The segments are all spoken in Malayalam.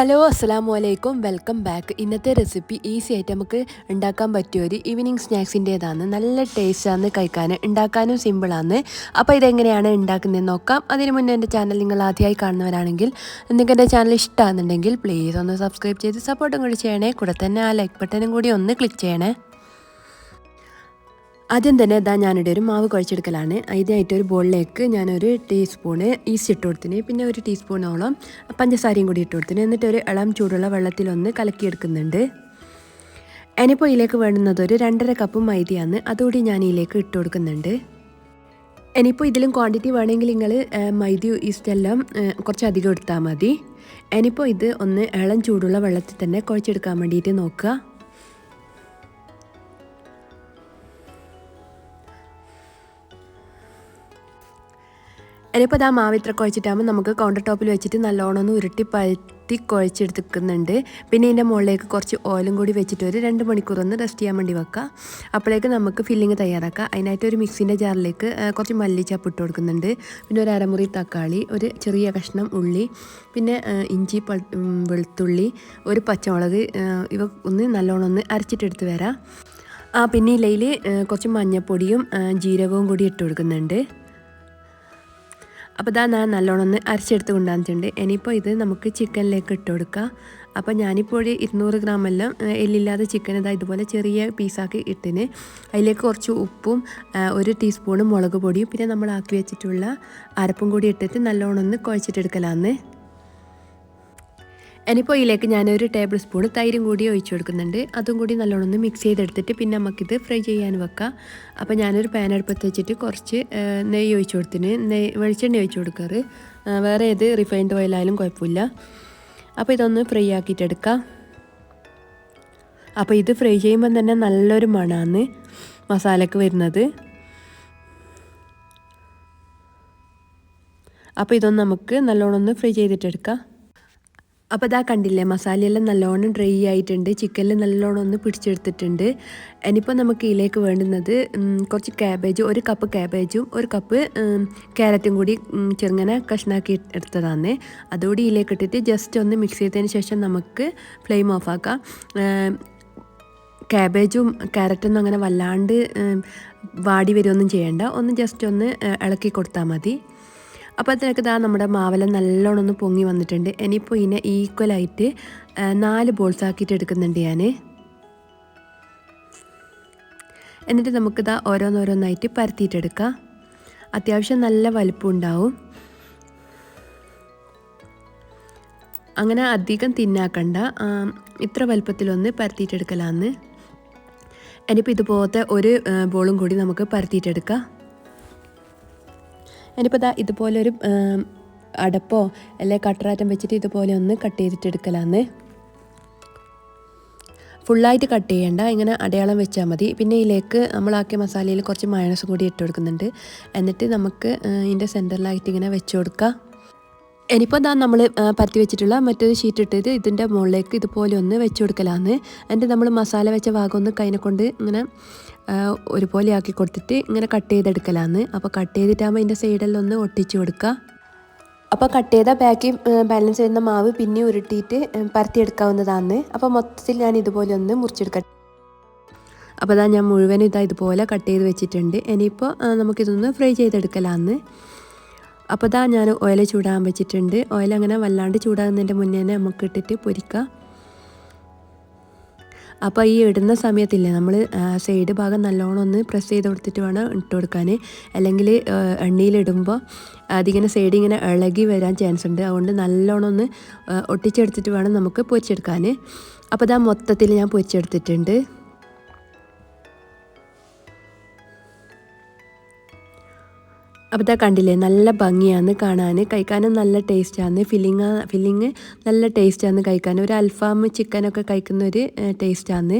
ഹലോ അസ്സാം അലൈക്കും വെൽക്കം ബാക്ക്. ഇന്നത്തെ റെസിപ്പി ഈസി ആയിട്ട് നമുക്ക് ഉണ്ടാക്കാൻ പറ്റിയ ഒരു ഈവനിങ് സ്നാക്സിന്റേതാണ്. നല്ല ടേസ്റ്റാണ് കഴിക്കാൻ ഉണ്ടാക്കാനും സിമ്പിളാണ്. അപ്പോൾ ഇതെങ്ങനെയാണ് ഉണ്ടാക്കുന്നതെന്ന് നോക്കാം. അതിന് മുന്നേ എന്റെ ചാനൽ നിങ്ങൾ ആദ്യമായി കാണുന്നവരാണെങ്കിൽ നിങ്ങൾക്ക് എന്റെ ചാനൽ ഇഷ്ടമാണെന്നുണ്ടെങ്കിൽ പ്ലീസ് ഒന്ന് സബ്സ്ക്രൈബ് ചെയ്ത് സപ്പോർട്ടും കൂടി ചെയ്യണേ. കൂടെ തന്നെ ആ ലൈക്ക് ബട്ടനും കൂടി ഒന്ന് ക്ലിക്ക് ചെയ്യണേ. ആദ്യം തന്നെ ഇതാ ഞാനിവിടെ ഒരു മാവ് കുഴച്ചെടുക്കലാണ്. ആദ്യമായിട്ട് ഒരു ബോളിലേക്ക് ഞാനൊരു ടീസ്പൂണ് ഈസ്റ്റ് ഇട്ട് കൊടുത്തിന്. പിന്നെ ഒരു ടീസ്പൂണോളം പഞ്ചസാരയും കൂടി ഇട്ട് കൊടുത്തിന്. എന്നിട്ട് ഒരു ഇളം ചൂടുള്ള വെള്ളത്തിലൊന്ന് കലക്കിയെടുക്കുന്നുണ്ട്. ഇനിയിപ്പോൾ ഇതിലേക്ക് വേണ്ടുന്നത് ഒരു രണ്ടര കപ്പ് മൈദയാണ്. അതുകൂടി ഞാൻ ഇതിലേക്ക് ഇട്ട് കൊടുക്കുന്നുണ്ട്. ഇനിയിപ്പോൾ ഇതിലും ക്വാണ്ടിറ്റി വേണമെങ്കിൽ നിങ്ങൾ മൈദ ഈസ്റ്റ് എല്ലാം കുറച്ച് അധികം എടുത്താൽ മതി. ഇനിയിപ്പോൾ ഇത് ഒന്ന് ഇളം ചൂടുള്ള വെള്ളത്തിൽ തന്നെ കുഴച്ചെടുക്കാൻ വേണ്ടിയിട്ട് നോക്കുക. ഇനിയിപ്പോൾ ഇതാ മാവിത്ര കുഴച്ചിട്ടാകുമ്പോൾ നമുക്ക് കൗണ്ടർ ടോപ്പിൽ വെച്ചിട്ട് നല്ലോണം ഒന്ന് ഉരുട്ടി പഴുത്തി കുഴച്ചെടുത്തിക്കുന്നുണ്ട്. പിന്നെ ഇതിന്റെ മുകളിലേക്ക് കുറച്ച് ഓയിലും കൂടി വെച്ചിട്ട് ഒരു രണ്ട് മണിക്കൂർ ഒന്ന് റെസ്റ്റ് ചെയ്യാൻ വേണ്ടി വെക്കുക. അപ്പോഴേക്ക് നമുക്ക് ഫില്ലിങ് തയ്യാറാക്കാം. അതിനായിട്ട് ഒരു മിക്സിന്റെ ജാറിലേക്ക് കുറച്ച് മല്ലിച്ചപ്പ് ഇട്ട് കൊടുക്കുന്നുണ്ട്. പിന്നെ ഒരു അരമുറി തക്കാളി ഒരു ചെറിയ കഷ്ണം ഉള്ളി പിന്നെ ഇഞ്ചി വെളുത്തുള്ളി ഒരു പച്ചമുളക് ഇവ ഒന്ന് നല്ലോണം ഒന്ന് അരച്ചിട്ടെടുത്ത് വരാം. ആ പിന്നെ ഇലയിൽ കുറച്ച് മഞ്ഞൾപ്പൊടിയും ജീരകവും കൂടി ഇട്ട് കൊടുക്കുന്നുണ്ട്. അപ്പോൾ ഇതാ ഞാൻ നല്ലോണം ഒന്ന് അരച്ചെടുത്ത് കൊണ്ടുവന്നിട്ടുണ്ട്. ഇനിയിപ്പോൾ ഇത് നമുക്ക് ചിക്കനിലേക്ക് ഇട്ട് കൊടുക്കുക അപ്പോൾ ഞാനിപ്പോൾ ഒരു ഇരുന്നൂറ് ഗ്രാം എല്ലാം എല്ലില്ലാതെ ചിക്കൻ ഇതാ ഇതുപോലെ ചെറിയ പീസാക്കി ഇട്ടിന്. അതിലേക്ക് കുറച്ച് ഉപ്പും ഒരു ടീസ്പൂണും മുളക് പൊടിയും പിന്നെ നമ്മൾ ആക്കി വെച്ചിട്ടുള്ള അരപ്പും കൂടി ഇട്ടിട്ട് നല്ലോണം ഒന്ന് കുഴച്ചിട്ടെടുക്കലാന്ന്. ഇനിയിപ്പോൾ ഇതിലേക്ക് ഞാനൊരു ടേബിൾ സ്പൂൺ തൈരും കൂടി ഒഴിച്ചു കൊടുക്കുന്നുണ്ട്. അതും കൂടി നല്ലോണം ഒന്ന് മിക്സ് ചെയ്തെടുത്തിട്ട് പിന്നെ നമുക്കിത് ഫ്രൈ ചെയ്യാൻ വെക്കാം. അപ്പോൾ ഞാനൊരു പാൻ അടുപ്പത്ത് വെച്ചിട്ട് കുറച്ച് നെയ്യ് ഒഴിച്ചു കൊടുത്തിന്. നെയ്യ് വെളിച്ചെണ്ണ ഒഴിച്ചു കൊടുക്കാറ്. വേറെ ഏത് റിഫൈൻഡ് ഓയിലായാലും കുഴപ്പമില്ല. അപ്പോൾ ഇതൊന്ന് ഫ്രൈ ആക്കിയിട്ടെടുക്കാം. അപ്പോൾ ഇത് ഫ്രൈ ചെയ്യുമ്പോൾ തന്നെ നല്ലൊരു മണമാണ് മസാലയ്ക്ക് വരുന്നത്. അപ്പോൾ ഇതൊന്ന് നമുക്ക് നല്ലോണം ഒന്ന് ഫ്രൈ ചെയ്തിട്ടെടുക്കാം. അപ്പോൾ ഇതാ കണ്ടില്ലേ മസാലയെല്ലാം നല്ലോണം ഡ്രൈ ആയിട്ടുണ്ട് ചിക്കനിൽ നല്ലോണം ഒന്ന് പിടിച്ചെടുത്തിട്ടുണ്ട്. ഇനിയിപ്പോൾ നമുക്ക് ഇതിലേക്ക് വേണ്ടുന്നത് കുറച്ച് ക്യാബേജ് ഒരു കപ്പ് ക്യാബേജും ഒരു കപ്പ് ക്യാരറ്റും കൂടി ചെറുങ്ങനെ കഷ്ണാക്കി എടുത്തതാണ് അതുകൂടി ഇതിലേക്ക് ഇട്ടിട്ട് ജസ്റ്റ് ഒന്ന് മിക്സ് ചെയ്തതിന് ശേഷം നമുക്ക് ഫ്ലെയിം ഓഫ് ആക്കാം. ക്യാബേജും ക്യാരറ്റൊന്നും അങ്ങനെ വല്ലാണ്ട് വാടി വരുമൊന്നും ചെയ്യേണ്ട. ഒന്ന് ജസ്റ്റ് ഒന്ന് ഇളക്കി കൊടുത്താൽ മതി. അപ്പോൾ അതിനൊക്കെ ഇതാ നമ്മുടെ മാവെല്ലാം നല്ലോണം ഒന്ന് പൊങ്ങി വന്നിട്ടുണ്ട്. ഇനിയിപ്പോൾ ഇതിനെ ഈക്വലായിട്ട് നാല് ബോൾസ് ആക്കിയിട്ട് എടുക്കുന്നുണ്ട് ഞാൻ എന്നിട്ട് നമുക്കിതാ ഓരോന്നോരോന്നായിട്ട് പരത്തിയിട്ടെടുക്കാം. അത്യാവശ്യം നല്ല വലുപ്പം ഉണ്ടാവും. അങ്ങനെ അധികം തിന്നാക്കണ്ട. ഇത്ര വലുപ്പത്തിലൊന്ന് പരത്തിയിട്ടെടുക്കലാന്ന്. ഇനിയിപ്പോൾ ഇതുപോലത്തെ ഒരു ബോളും കൂടി നമുക്ക് പരത്തിയിട്ടെടുക്കാം. ഇനിയിപ്പോൾ ഇതാ ഇതുപോലൊരു അടപ്പോ അല്ലെ കട്ടറാറ്റം വെച്ചിട്ട് ഇതുപോലെ ഒന്ന് കട്ട് ചെയ്തിട്ട് എടുക്കലാന്ന് ഫുള്ളായിട്ട് കട്ട് ചെയ്യേണ്ട ഇങ്ങനെ അടയാളം വെച്ചാൽ മതി. പിന്നെ ഇതിലേക്ക് നമ്മളാക്കിയ മസാലയിൽ കുറച്ച് മയണസും കൂടി ഇട്ട് കൊടുക്കുന്നുണ്ട്. എന്നിട്ട് നമുക്ക് ഇതിന്റെ സെന്ററിലായിട്ട് ഇങ്ങനെ വെച്ച് കൊടുക്കാം. ഇനിയിപ്പോൾ എന്താ നമ്മൾ പരത്തി വെച്ചിട്ടുള്ള മറ്റൊരു ഷീറ്റ് ഇട്ടിട്ട് ഇതിന്റെ മുകളിലേക്ക് ഇതുപോലെ ഒന്ന് വെച്ച് കൊടുക്കലാന്ന്. എന്നിട്ട് നമ്മൾ മസാല വെച്ച ഭാഗം ഒന്ന് കൈനെ കൊണ്ട് ഇങ്ങനെ ഒരുപോലെ ആക്കി കൊടുത്തിട്ട് ഇങ്ങനെ കട്ട് ചെയ്തെടുക്കലാന്ന്. അപ്പോൾ കട്ട് ചെയ്തിട്ടാകുമ്പോൾ അതിന്റെ സൈഡെല്ലാം ഒന്ന് ഒട്ടിച്ച് കൊടുക്കുക അപ്പോൾ കട്ട് ചെയ്ത ബാക്കി ബാലൻസ് ചെയ്യുന്ന മാവ് പിന്നെ ഉരുട്ടിയിട്ട് പരത്തിയെടുക്കാവുന്നതാണ് അപ്പോൾ മൊത്തത്തിൽ ഞാൻ ഇതുപോലെ ഒന്ന് മുറിച്ചെടുക്കട്ടെ. അപ്പോൾ അതാ ഞാൻ മുഴുവൻ ഇതാ ഇതുപോലെ കട്ട് ചെയ്ത് വെച്ചിട്ടുണ്ട്. ഇനിയിപ്പോൾ നമുക്കിതൊന്ന് ഫ്രൈ ചെയ്തെടുക്കലാന്ന്. അപ്പോൾ ഇതാ ഞാൻ ഓയിൽ ചൂടാൻ വെച്ചിട്ടുണ്ട്. ഓയിൽ അങ്ങനെ വല്ലാണ്ട് ചൂടാകുന്നതിന്റെ മുന്നേ തന്നെ നമുക്ക് ഇട്ടിട്ട് പൊരിക്കാം. അപ്പോൾ ഈ ഇടുന്ന സമയത്തില്ലേ നമ്മൾ സൈഡ് ഭാഗം നല്ലോണം ഒന്ന് പ്രസ് ചെയ്ത് കൊടുത്തിട്ട് വേണം ഇട്ട് കൊടുക്കാൻ അല്ലെങ്കിൽ എണ്ണയിലിടുമ്പോൾ അതിങ്ങനെ സൈഡ് ഇങ്ങനെ ഇളകി വരാൻ ചാൻസ് ഉണ്ട്. അതുകൊണ്ട് നല്ലോണം ഒന്ന് ഒട്ടിച്ചെടുത്തിട്ട് വേണം നമുക്ക് പൊരിച്ചെടുക്കാൻ അപ്പോൾ ഇതാ മൊത്തത്തിൽ ഞാൻ പൊരിച്ചെടുത്തിട്ടുണ്ട്. അപ്പോൾ കണ്ടില്ലേ? നല്ല ഭംഗിയാണ് കാണാൻ കഴിക്കാനും നല്ല ടേസ്റ്റാണ് ഫില്ലിങ് ഫില്ലിങ് നല്ല ടേസ്റ്റാണ് കഴിക്കാൻ ഒരു അൽഫാം ചിക്കനൊക്കെ കഴിക്കുന്ന ഒരു ടേസ്റ്റാണ്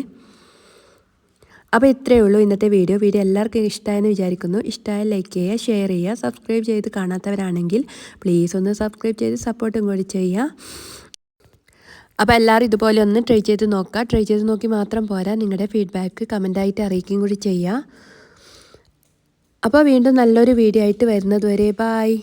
അപ്പോൾ ഇത്രയേ ഉള്ളൂ ഇന്നത്തെ വീഡിയോ. വീഡിയോ എല്ലാവർക്കും ഇഷ്ടമായെന്ന് വിചാരിക്കുന്നു. ഇഷ്ടമായ ലൈക്ക് ചെയ്യുക ഷെയർ ചെയ്യുക സബ്സ്ക്രൈബ് ചെയ്ത് കാണാത്തവരാണെങ്കിൽ പ്ലീസ് ഒന്ന് സബ്സ്ക്രൈബ് ചെയ്ത് സപ്പോർട്ടും കൂടി ചെയ്യുക. അപ്പോൾ എല്ലാവരും ഇതുപോലെ ഒന്ന് ട്രൈ ചെയ്ത് നോക്കുക. ട്രൈ ചെയ്ത് നോക്കി മാത്രം പോരാ. നിങ്ങളുടെ ഫീഡ്ബാക്ക് കമന്റായിട്ട് അറിയിക്കുകയും കൂടി ചെയ്യുക. അപ്പോൾ വീണ്ടും നല്ലൊരു വീഡിയോ ആയിട്ട് വരുന്നത് വരെ ബായ്